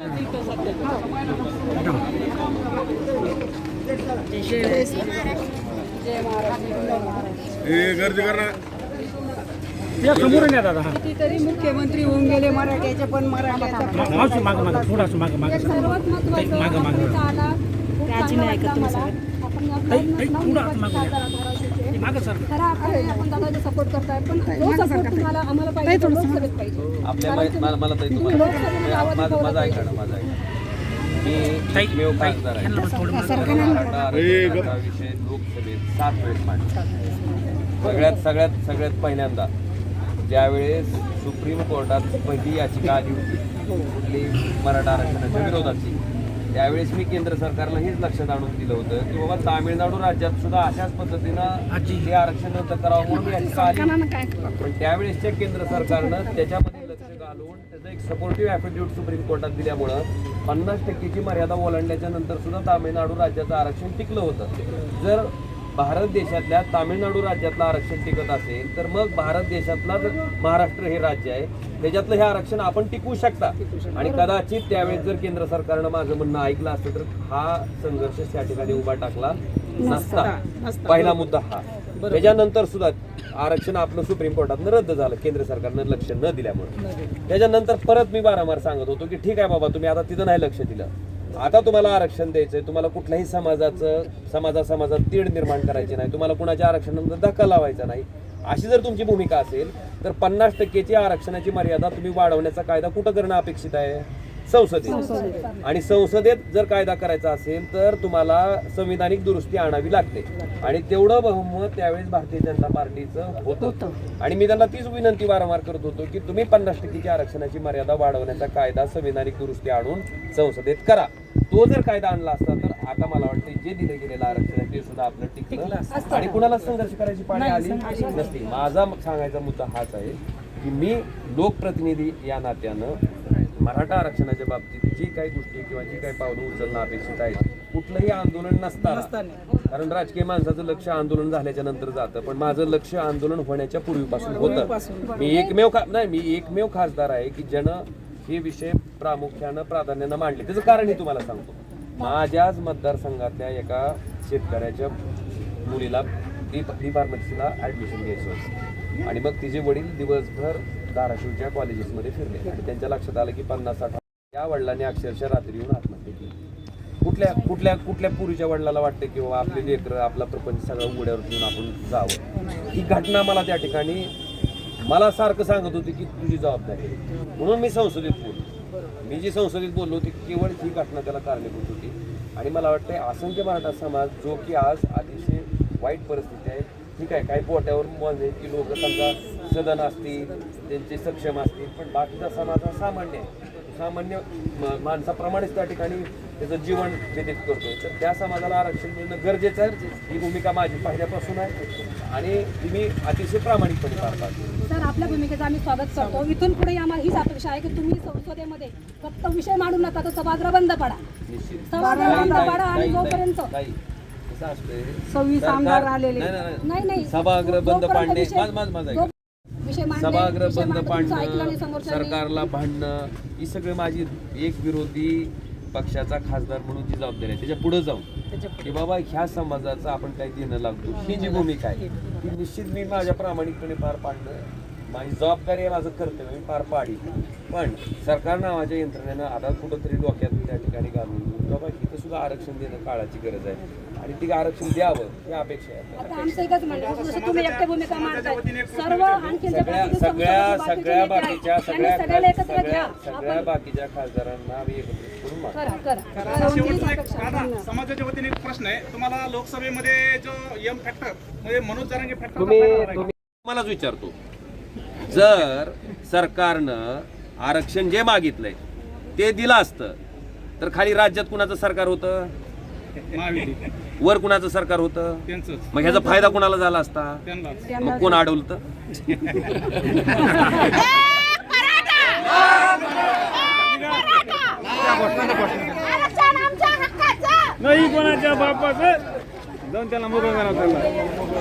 गर्दी करणार हा कितीतरी मुख्यमंत्री होऊन गेले मराठ्याचे पण मराठ्याचा मावशी मागं मागं थोडंसं मागं मागं सर्वात महत्वाचं आला. वाटला मला. आपण या ताई, ताई, नऊ पुढं दिवस मागं खासदार आहात धाराशिवचे. मागं सर. खरा अर्थाने आपण दादाचा सपोर्ट करताय पण जो सपोर्ट तुम्हाला आम्हाला पाहिजे तो लोकसभेत पाहिजे. आपल्या कारण मा- मला मला ताई तुम्ही तुम्हाला लोकसभेमध्ये आवाज माझं उठवला माझं ऐका पाहिजे. ना माझं ऐका मी आहे. मराठा आरक्षणाचा विषय लोकसभेत सात वेळेस मांडला. सगळ्यात सगळ्यात सगळ्यात पहिल्यांदा ज्यावेळेस सुप्रीम कोर्टात पहिली याचिका आली होती कुठली मराठा आरक्षणाच्या विरोधाची त्यावेळेस मी केंद्र सरकारला हेच लक्षात आणून दिलं होतं की बाबा तामिळनाडू राज्यात सुद्धा अशाच पद्धतीनं. हे आरक्षण रद्द करावं म्हणून याचिका आली होती. पण त्यावेळेसच्या केंद्र सरकारनं त्याच्यामध्ये लक्ष घालून त्याचं एक सपोर्टिव्ह ॲफिड्यूट सुप्रीम कोर्टात दिल्यामुळं पन्नास टक्केची मर्यादा ओलांडल्याच्या नंतर सुद्धा तामिळनाडू राज्याचं आरक्षण टिकलं होतं जर भारत देशातल्या तामिळनाडू राज्यातलं आरक्षण टिकत असेल तर मग भारत देशातला जर महाराष्ट्र हे राज्य आहे त्याच्यातलं हे आरक्षण आपण टिकवू शकता. आणि कदाचित त्यावेळेस जर केंद्र सरकारनं माझं म्हणणं ऐकलं असतं तर हा संघर्ष त्या ठिकाणी उभा टाकला नसता. पहिला मुद्दा हा. त्याच्यानंतर सुद्धा आरक्षण आपलं सुप्रीम कोर्टातनं रद्द झालं केंद्र सरकारनं लक्ष न दिल्यामुळे. त्याच्यानंतर परत मी वारंवार सांगत होतो की ठीक आहे बाबा तुम्ही आता तिथं नाही लक्ष दिलं. आता तुम्हाला आरक्षण द्यायचं आहे तुम्हाला कुठल्याही समाजाचं समाजा समाजात तीड निर्माण करायची नाही तुम्हाला कुणाच्या आरक्षणानंतर धक्का लावायचा नाही. अशी जर तुमची भूमिका असेल तर पन्नास टक्केची आरक्षणाची मर्यादा तुम्ही वाढवण्याचा कायदा कुठं करणं अपेक्षित आहे? संसदेत. आणि संसदेत जर कायदा करायचा असेल तर तुम्हाला संविधानिक दुरुस्ती आणावी लागते. आणि तेवढं बहुमत त्यावेळेस भारतीय जनता पार्टीचं होतं. आणि मी त्यांना तीच विनंती वारंवार करत होतो की तुम्ही पन्नास टक्केची आरक्षणाची मर्यादा वाढवण्याचा कायदा संविधानिक दुरुस्ती आणून संसदेत करा. तो जर कायदा आणला असता तर आता मला वाटतं जे दिलं गेलेलं आरक्षण आहे ते सुद्धा आपलं टिकलं. आणि कुणाला संघर्ष करायची पाळी आली? नसती. माझा सांगायचा मुद्दा हाच आहे की मी लोकप्रतिनिधी या नात्यानं मराठा आरक्षणाच्या बाबतीत जी काही गोष्टी किंवा जी काही पावलं उचलणं अपेक्षित आहे कुठलंही आंदोलन नसताना कारण राजकीय माणसाचं लक्ष आंदोलन झाल्याच्यानंतर जातं पण माझं लक्ष आंदोलन होण्याच्या पूर्वीपासून होतं. मी एकमेव खा नाही मी एकमेव खासदार आहे की ज्यानं हे विषय प्रामुख्यानं प्राधान्यानं मांडले. त्याचं कारणही तुम्हाला सांगतो. माझ्याच मतदारसंघातल्या एका शेतकऱ्याच्या मुलीला डी फार्मसीला ॲडमिशन घ्यायचं होतं. आणि मग तिचे वडील दिवसभर धाराशिवच्या कॉलेजेसमध्ये फिरले. आणि त्यांच्या लक्षात आलं की पन्नास साठ या वडिलांनी अक्षरशः रात्री येऊन आत्महत्या केली. कुठल्या कुठल्या कुठल्या पुरीच्या वडिलाला वाटते की बाबा आपले लेकर आपला प्रपंच सगळं उघड्यावर घेऊन आपण जावं? ही घटना मला त्या ठिकाणी मला सारखं सांगत होती की तुझी जबाबदारी म्हणून मी संसदेत बोललो. मी जी संसदेत बोललो ती केवळ ही घटना त्याला कारणीभूत होती. आणि मला वाटतंय असंख्य मराठा समाज जो की आज अतिशय वाईट परिस्थिती आहे ठीक आहे काही पोट्यावर म्हणजे की लोक समजा सदन असतील त्यांचे सक्षम असतील पण बाकीचा समाज हा सामान्य आहे. सामान्य माणसाप्रमाणेच त्या ठिकाणी त्याचं जीवन व्यतीत करतोय. तर त्या समाजाला आरक्षण मिळणं गरजेचं आहे. ही भूमिका माझी पहिल्यापासून आहे. आणि ती मी अतिशय प्रामाणिकपणे पार पाडतो सर आपल्या भूमिकेचं आम्ही स्वागत करतो. इथून पुढे आम्हाला हीच अपेक्षा आहे की तुम्ही संसदेमध्ये फक्त विषय मांडू नका तर सभागृह बंद पडा. सभागृह बंद पडा आणि जोपर्यंत. कसं असतंय. सव्वीस सरकार- आमदार आलेले. नाही, नाही, सभागृह बंद पाडणे विषय- माझ माझ माझं ऐका. जो- विषय मांडले, सभागृह विषय बंद तुमचं ऐकलं पाडणं समोरच्यांनी- सरकारला भांडणं ही सगळी माझी एक विरोधी पक्षाचा खासदार म्हणून ती जबाबदारी आहे त्याच्या पुढे जाऊन. की बाबा ह्या समाजाचं आपण काही देणं लागतो. ही जी भूमिका आहे ती निश्चित मी माझ्या प्रामाणिकपणे पार पाडणं माझी जबाबदारी आहे माझं कर्तव्य मी पार पाडी पण सरकार नावाच्या यंत्रणेनं आता कुठंतरी डोक्यात त्या ठिकाणी घालून बाबा इथं सुद्धा आरक्षण देणं काळाची गरज आहे. आणि ती आरक्षण द्यावं ही अपेक्षा आहे आपल्याला. आता आमचं एकच म्हणणं आहे, जसं तुम्ही एकटे भूमिका मांडताय सर्व आणखी जे सगळ्या बाकीचे सगळ्या सगळ्या बाकीच्या सगळ्या एकत्र घ्या सगळ्या सगळ्या बाकीच्या खासदारांना आम्ही एकत्रित करून मागू. करा करा दादा, करा. शेवटचा एक. दादा. समाजाच्या वतीने एक प्रश्न आहे तुम्हाला लोकसभेमध्ये जो यम फॅक्टर म्हणजे मनोज जरांगे फॅक्टर तुम्ही तुम्ही मलाच विचारतो जर सरकारनं आरक्षण जे मागितलंय ते दिलं असतं तर खाली राज्यात कुणाचं सरकार होतं महाविधी. वर कुणाचं सरकार होतं? मग ह्याचा फायदा कुणाला झाला असता? त्यांनाच. मग कोण अडवलं नाही कोणाच्या बापाचं? जाऊन त्याला मोकळं करा त्याला